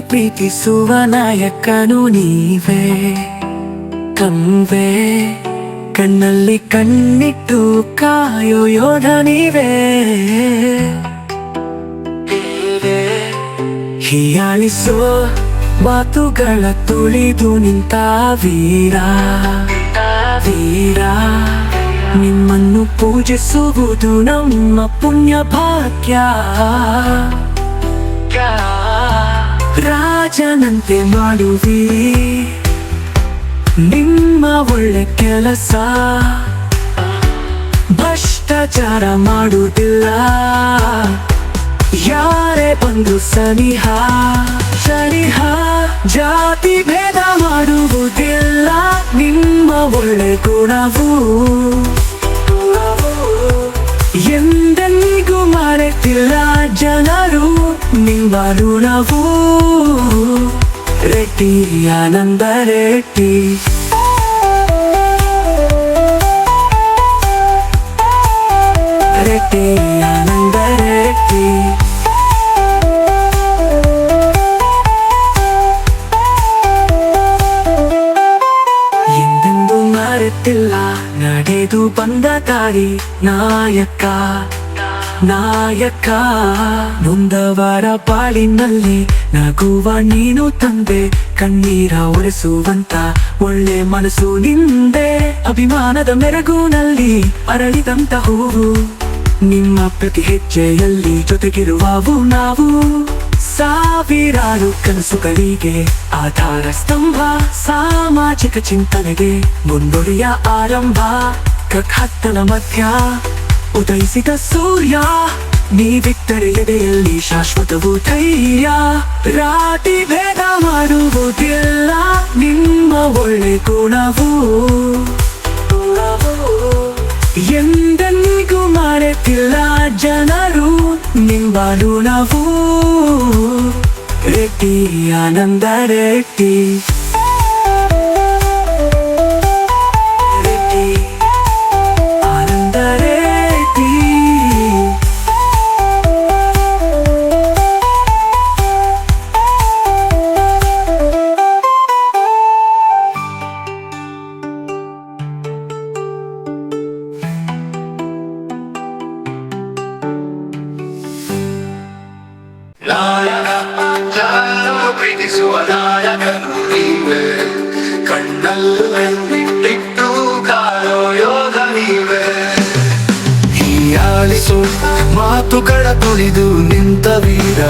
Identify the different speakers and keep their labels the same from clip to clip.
Speaker 1: ಪ್ರೀತಿಸುವ ನಾಯಕನು ನೀವೇ. ಕಂಬೆ ಕಣ್ಣಲ್ಲಿ ಕಣ್ಣಿಟ್ಟು ಕಾಯೋ ಯೋಧ ನೀವೇ. ಹೀಯಾಳಿಸೋ ಮಾತುಗಳ ತುಳಿದು ನಿಂತ ವೀರ. ವೀರ, ನಿಮ್ಮನ್ನು ಪೂಜಿಸುವುದು ನಮ್ಮ ಪುಣ್ಯ ಭಾಗ್ಯ. ರಾಜನಂತೆ ಮಾಡುವಿ. ನಿಮ್ಮ ಒಳ್ಳೆ ಕೆಲಸ. ಭ್ರಷ್ಟಾಚಾರ ಮಾಡುವುದಿಲ್ಲ. ಯಾರೇ ಬಂದು ಸನಿಹ. ಸನಿಹ ಜಾತಿ ಭೇದ ಮಾಡುವುದಿಲ್ಲ. ನಿಮ್ಮ ಒಳ್ಳೆ ಗುಣವು. ಎಂದೆಂದಿಗೂ ಮರೆತಿಲ್ಲ ಜನರು. ನಿಮ್ಮ ಋಣವು ರೆಡ್ಡಿ ಆನಂದ ರೆಡ್ಡಿ ರೆಡ್ಡಿ ಆನಂದ ರೆಡ್ಡಿ ಎಂದೆಂದು ಮರೆತಿಲ್ಲ ನಡೆದು ಬಂದ ದಾರಿ ನಾಯಕ. ನಾಯಕ, ನೊಂದವರ ಬಾಳಿನಲ್ಲಿ ನಗುವ ನೀನು ತಂದೆ, ಕಣ್ಣೀರ ಒರೆಸುವಂತ ಒಳ್ಳೆ ಮನಸ್ಸು ನಿಂದೆ. ಅಭಿಮಾನದ ಮೆರಗುನಲ್ಲಿ ಅರಳಿದಂತ ಹೂವು, ನಿಮ್ಮ ಪ್ರತಿ ಹೆಜ್ಜೆಯಲ್ಲಿ ಜೊತೆಗಿರುವವು ನಾವು. ಸಾವಿರಾರು ಕನಸುಗಳಿಗೆ ಆಧಾರ ಸ್ತಂಭ, ಸಾಮಾಜಿಕ ಚಿಂತನೆಗೆ ಮುನ್ನುಡಿಯ ಆರಂಭ ಕಕ್ಕತ್ತಲ ಮಧ್ಯ. ಉದಯಿಸಿದ ಸೂರ್ಯ, ನೀವಿಟ್ಟರೆ ಎದೆಯಲ್ಲಿ ಶಾಶ್ವತವು ಧೈರ್ಯ. ರಾಟಿ ಭೇದ ಮಾಡುವುದಿಲ್ಲ, ನಿಮ್ಮ ಒಳ್ಳೆ ಗುಣವು. ಎಂದೆಂದಿಗೂ ಮರೆತಿಲ್ಲ ಜನರು, ನಿಮ್ಮ ಋಣವು ರೆಟ್ಟಿ ಆನಂದ ರೆಡ್ಡಿ.
Speaker 2: ನಾಯಕ ಜನರು ಪ್ರೀತಿಸುವ ನಾಯಕನು ನೀವೇ ಕಣ್ಣಲ್ಲಿಟ್ಟು ಕಾಲೋ ಯೋಗ ನೀವೇ ಹೀಯಾಳಿಸು ಮಾತುಗಳ ತುಳಿದು ನಿಂತ ವೀರ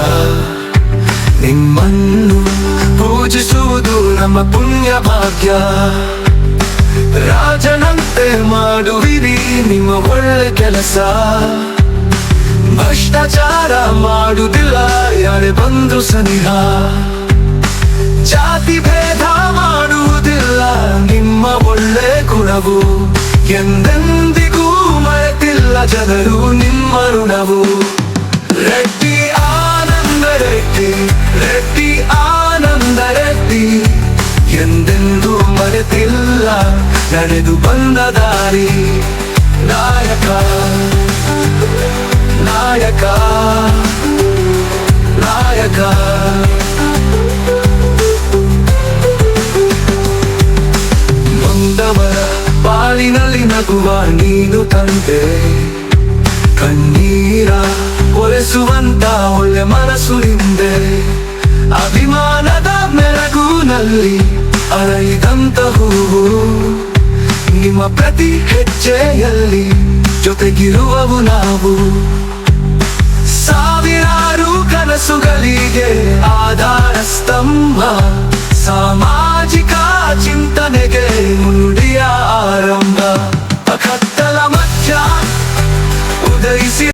Speaker 2: ನಿಮ್ಮನ್ನು ಪೂಜಿಸುವುದು ನಮ್ಮ ಪುಣ್ಯ ಭಾಗ್ಯ ರಾಜನಂತೆ ಮಾಡುವಿರಿ ನಿಮ್ಮ ಒಳ್ಳೆ ಕೆಲಸ ಭ್ರಷ್ಟಾಚಾರ ಮಾಡುವುದಿಲ್ಲ ಯಾರೇ ಬಂದು ಸನಿಹ. ಜಾತಿ ಭೇದ ಮಾಡುವುದಿಲ್ಲ, ನಿಮ್ಮ ಒಳ್ಳೆ ಗುಣವು. ಎಂದೆಂದಿಗೂ ಮರೆತಿಲ್ಲ ಜನರು ನಿಮ್ಮ ಋಣವು. ರೆಡ್ಡಿ ಆನಂದ ರೆಡ್ಡಿ ರೆಡ್ಡಿ ಆನಂದ ರೆಡ್ಡಿ. ಎಂದೆಂದೂ ಮರೆತಿಲ್ಲ, ನಡೆದು ಬಂದ ದಾರಿ. ನಾಯಕ. ನಾಯಕ ನಾಯಕ. ನೊಂದವರ ಬಾಳಿನಲ್ಲಿ ನಗುವ ನೀನು ತಂದೆ. ಕಣ್ಣೀರ ಒರೆಸುವಂತ ಒಳ್ಳೆ ಮನಸ್ಸು ಹಿಂದೆ ಅಭಿಮಾನದ ಮೆರಗುನಲ್ಲಿ ಅರಳಿದಂತ ಹೂವು. ನಿಮ್ಮ ಪ್ರತಿ ಹೆಜ್ಜೆಯಲ್ಲಿ ಜೊತೆಗಿರುವವು ನಾವು. ಸಾವಿರಾರು ಕನಸುಗಳಿಗೆ ಆಧಾರ ಸ್ತಂಭ ಸಾಮಾ